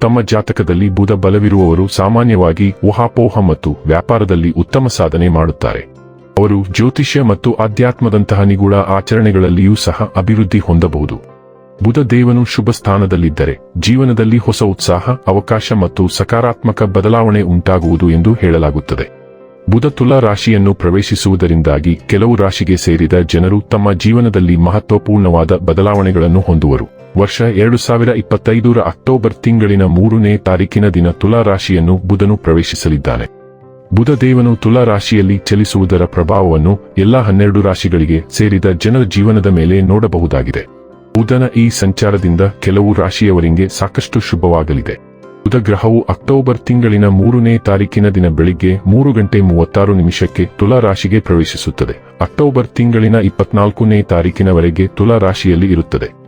ತಮ್ಮ ಜಾತಕದಲ್ಲಿ ಬುಧ ಬಲವಿರುವವರು ಸಾಮಾನ್ಯವಾಗಿ ಊಹಾಪೋಹ ಮತ್ತು ವ್ಯಾಪಾರದಲ್ಲಿ ಉತ್ತಮ ಸಾಧನೆ ಮಾಡುತ್ತಾರೆ. ಅವರು ಜ್ಯೋತಿಷ್ಯ ಮತ್ತು ಆಧ್ಯಾತ್ಮದಂತಹ ನಿಗೂಢ ಆಚರಣೆಗಳಲ್ಲಿಯೂ ಸಹ ಅಭಿವೃದ್ಧಿ ಹೊಂದಬಹುದು. ಬುಧ ದೇವನು ಶುಭ ಸ್ಥಾನದಲ್ಲಿದ್ದರೆ ಜೀವನದಲ್ಲಿ ಹೊಸ ಉತ್ಸಾಹ, ಅವಕಾಶ ಮತ್ತು ಸಕಾರಾತ್ಮಕ ಬದಲಾವಣೆ ಉಂಟಾಗುವುದು ಎಂದು ಹೇಳಲಾಗುತ್ತದೆ. ಬುಧ ತುಲಾ ರಾಶಿಯನ್ನು ಪ್ರವೇಶಿಸುವುದರಿಂದಾಗಿ ಕೆಲವು ರಾಶಿಗೆ ಸೇರಿದ ಜನರು ತಮ್ಮ ಜೀವನದಲ್ಲಿ ಮಹತ್ವಪೂರ್ಣವಾದ ಬದಲಾವಣೆಗಳನ್ನು ಹೊಂದುವರು. ವರ್ಷ ಎರಡು ಸಾವಿರ ಇಪ್ಪತ್ತೈದರ ಅಕ್ಟೋಬರ್ ತಿಂಗಳಿನ ಮೂರನೇ ತಾರೀಕಿನ ದಿನ ತುಲಾ ರಾಶಿಯನ್ನು ಬುಧನು ಪ್ರವೇಶಿಸಲಿದ್ದಾನೆ. ಬುಧ ದೇವನು ತುಲಾ ರಾಶಿಯಲ್ಲಿ ಚಲಿಸುವುದರ ಪ್ರಭಾವವನ್ನು ಎಲ್ಲಾ ಹನ್ನೆರಡು ರಾಶಿಗಳಿಗೆ ಸೇರಿದ ಜನರ ಜೀವನದ ಮೇಲೆ ನೋಡಬಹುದಾಗಿದೆ. ಬುಧನ ಈ ಸಂಚಾರದಿಂದ ಕೆಲವು ರಾಶಿಯವರಿಗೆ ಸಾಕಷ್ಟು ಶುಭವಾಗಲಿದೆ. ಬುಧ ಗ್ರಹವು ಅಕ್ಟೋಬರ್ ತಿಂಗಳಿನ ಮೂರನೇ ತಾರೀಕಿನ ದಿನ ಬೆಳಿಗ್ಗೆ ಮೂರು ಗಂಟೆ ಮೂವತ್ತಾರು ನಿಮಿಷಕ್ಕೆ ತುಲಾ ರಾಶಿಗೆ ಪ್ರವೇಶಿಸುತ್ತದೆ. ಅಕ್ಟೋಬರ್ ತಿಂಗಳಿನ ಇಪ್ಪತ್ನಾಲ್ಕನೇ ತಾರೀಕಿನವರೆಗೆ ತುಲಾ ರಾಶಿಯಲ್ಲಿ ಇರುತ್ತದೆ.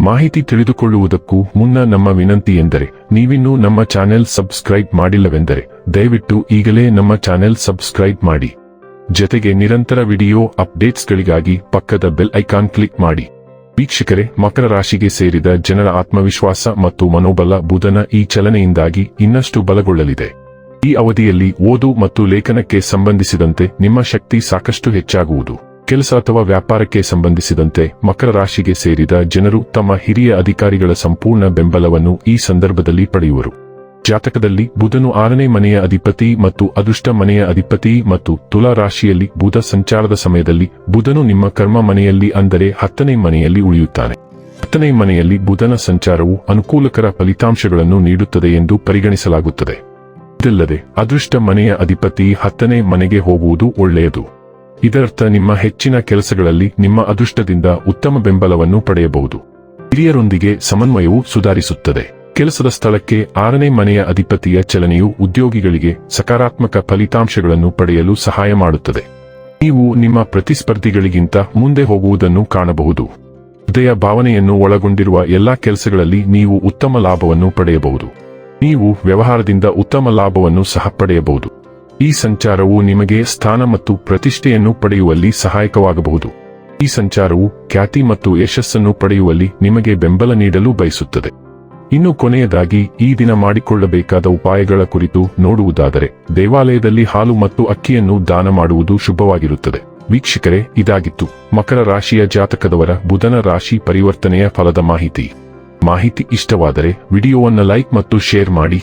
ಮಾಹಿತಿ ತಿಳಿದುಕೊಳ್ಳುವುದಕ್ಕೂ ಮುನ್ನ ನಮ್ಮ ವಿನಂತಿ ಎಂದರೆ ನೀವಿನ್ನೂ ನಮ್ಮ ಚಾನೆಲ್ ಸಬ್ಸ್ಕ್ರೈಬ್ ಮಾಡಿಲ್ಲವೆಂದರೆ ದಯವಿಟ್ಟು ಈಗಲೇ ನಮ್ಮ ಚಾನೆಲ್ ಸಬ್ಸ್ಕ್ರೈಬ್ ಮಾಡಿ. ಜೊತೆಗೆ ನಿರಂತರ ವಿಡಿಯೋ ಅಪ್ಡೇಟ್ಸ್ಗಳಿಗಾಗಿ ಪಕ್ಕದ ಬೆಲ್ ಐಕಾನ್ ಕ್ಲಿಕ್ ಮಾಡಿ. ವೀಕ್ಷಕರೇ, ಮಕರ ರಾಶಿಗೆ ಸೇರಿದ ಜನರ ಆತ್ಮವಿಶ್ವಾಸ ಮತ್ತು ಮನೋಬಲ ಬುಧನ ಈ ಚಲನೆಯಿಂದಾಗಿ ಇನ್ನಷ್ಟು ಬಲಗೊಳ್ಳಲಿದೆ. ಈ ಅವಧಿಯಲ್ಲಿ ಓದು ಮತ್ತು ಲೇಖನಕ್ಕೆ ಸಂಬಂಧಿಸಿದಂತೆ ನಿಮ್ಮ ಶಕ್ತಿ ಸಾಕಷ್ಟು ಹೆಚ್ಚಾಗುವುದು. ಕೆಲಸ ಅಥವಾ ವ್ಯಾಪಾರಕ್ಕೆ ಸಂಬಂಧಿಸಿದಂತೆ ಮಕರ ರಾಶಿಗೆ ಸೇರಿದ ಜನರು ತಮ್ಮ ಹಿರಿಯ ಅಧಿಕಾರಿಗಳ ಸಂಪೂರ್ಣ ಬೆಂಬಲವನ್ನು ಈ ಸಂದರ್ಭದಲ್ಲಿ ಪಡೆಯುವರು. ಜಾತಕದಲ್ಲಿ ಬುಧನು ಆರನೇ ಮನೆಯ ಅಧಿಪತಿ ಮತ್ತು ಅದೃಷ್ಟ ಮನೆಯ ಅಧಿಪತಿ ಮತ್ತು ತುಲಾ ರಾಶಿಯಲ್ಲಿ ಬುಧ ಸಂಚಾರದ ಸಮಯದಲ್ಲಿ ಬುಧನು ನಿಮ್ಮ ಕರ್ಮ ಮನೆಯಲ್ಲಿ ಅಂದರೆ ಹತ್ತನೇ ಮನೆಯಲ್ಲಿ ಉಳಿಯುತ್ತಾನೆ. ಹತ್ತನೇ ಮನೆಯಲ್ಲಿ ಬುಧನ ಸಂಚಾರವು ಅನುಕೂಲಕರ ಫಲಿತಾಂಶಗಳನ್ನು ನೀಡುತ್ತದೆ ಎಂದು ಪರಿಗಣಿಸಲಾಗುತ್ತದೆ. ಇದಲ್ಲದೆ, ಅದೃಷ್ಟ ಮನೆಯ ಅಧಿಪತಿ ಹತ್ತನೇ ಮನೆಗೆ ಹೋಗುವುದು ಒಳ್ಳೆಯದು. ಇದರರ್ಥ ನಿಮ್ಮ ಹೆಚ್ಚಿನ ಕೆಲಸಗಳಲ್ಲಿ ನಿಮ್ಮ ಅದೃಷ್ಟದಿಂದ ಉತ್ತಮ ಬೆಂಬಲವನ್ನು ಪಡೆಯಬಹುದು. ಹಿರಿಯರೊಂದಿಗೆ ಸಮನ್ವಯವು ಸುಧಾರಿಸುತ್ತದೆ. ಕೆಲಸದ ಸ್ಥಳಕ್ಕೆ ಆರನೇ ಮನೆಯ ಅಧಿಪತಿಯ ಚಲನೆಯು ಉದ್ಯೋಗಿಗಳಿಗೆ ಸಕಾರಾತ್ಮಕ ಫಲಿತಾಂಶಗಳನ್ನು ಪಡೆಯಲು ಸಹಾಯ ಮಾಡುತ್ತದೆ. ನೀವು ನಿಮ್ಮ ಪ್ರತಿಸ್ಪರ್ಧಿಗಳಿಗಿಂತ ಮುಂದೆ ಹೋಗುವುದನ್ನು ಕಾಣಬಹುದು. ಹೃದಯ ಭಾವನೆಯನ್ನು ಒಳಗೊಂಡಿರುವ ಎಲ್ಲಾ ಕೆಲಸಗಳಲ್ಲಿ ನೀವು ಉತ್ತಮ ಲಾಭವನ್ನು ಪಡೆಯಬಹುದು. ನೀವು ವ್ಯವಹಾರದಿಂದ ಉತ್ತಮ ಲಾಭವನ್ನು ಸಹ ಪಡೆಯಬಹುದು. ಈ ಸಂಚಾರವು ನಿಮಗೆ ಸ್ಥಾನ ಮತ್ತು ಪ್ರತಿಷ್ಠೆಯನ್ನು ಪಡೆಯುವಲ್ಲಿ ಸಹಾಯಕವಾಗಬಹುದು. ಈ ಸಂಚಾರವು ಖ್ಯಾತಿ ಮತ್ತು ಯಶಸ್ಸನ್ನು ಪಡೆಯುವಲ್ಲಿ ನಿಮಗೆ ಬೆಂಬಲ ನೀಡಲು ಬಯಸುತ್ತದೆ. ಇನ್ನು ಕೊನೆಯದಾಗಿ, ಈ ದಿನ ಮಾಡಿಕೊಳ್ಳಬೇಕಾದ ಉಪಾಯಗಳ ಕುರಿತು ನೋಡುವುದಾದರೆ, ದೇವಾಲಯದಲ್ಲಿ ಹಾಲು ಮತ್ತು ಅಕ್ಕಿಯನ್ನು ದಾನ ಮಾಡುವುದು ಶುಭವಾಗಿರುತ್ತದೆ. ವೀಕ್ಷಕರೇ, ಇದಾಗಿತ್ತು. ಮಕರ ರಾಶಿಯ ಜಾತಕದವರ ಬುಧನ ರಾಶಿ ಪರಿವರ್ತನೆಯ ಫಲದ ಮಾಹಿತಿ. ಮಾಹಿತಿ ಇಷ್ಟವಾದರೆ, ವಿಡಿಯೋವನ್ನು ಲೈಕ್ ಮತ್ತು ಶೇರ್ ಮಾಡಿ.